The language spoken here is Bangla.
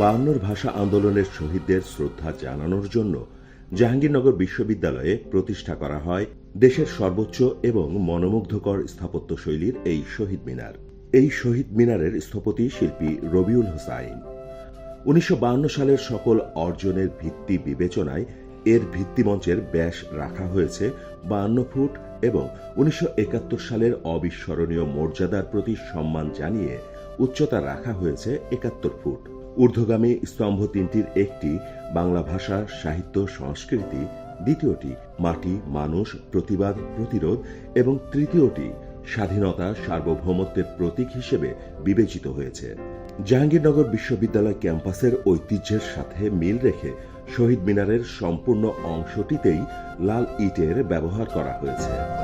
বায়ান্নর ভাষা আন্দোলনের শহীদদের শ্রদ্ধা জানানোর জন্য জাহাঙ্গীরনগর বিশ্ববিদ্যালয়ে প্রতিষ্ঠা করা হয় দেশের সর্বোচ্চ এবং মনোমুগ্ধকর স্থাপত্য শৈলীর এই শহীদ মিনার। এই শহীদ মিনারের স্থপতি শিল্পী রবিউল হোসাইন। উনিশশো সালের সকল অর্জনের ভিত্তি বিবেচনায় এর ভিত্তিমঞ্চের ব্যাস রাখা হয়েছে বান্ন ফুট এবং উনিশশো একাত্তর সালের অবিস্মরণীয় মর্যাদার প্রতি সম্মান জানিয়ে উচ্চতা রাখা হয়েছে একাত্তর ফুট। ঊর্ধ্বগামী স্তম্ভ তিনটির একটি বাংলা ভাষা সাহিত্য সংস্কৃতি, দ্বিতীয়টি মাটি, মানুষ, প্রতিবাদ, প্রতিরোধ এবং তৃতীয়টি স্বাধীনতা, সার্বভৌমত্বের প্রতীক হিসেবে বিবেচিত হয়েছে। জাহাঙ্গীরনগর বিশ্ববিদ্যালয় ক্যাম্পাসের ঐতিহ্যের সাথে মিল রেখে শহীদ মিনারের সম্পূর্ণ অংশটিতেই লাল ইটের ব্যবহার করা হয়েছে।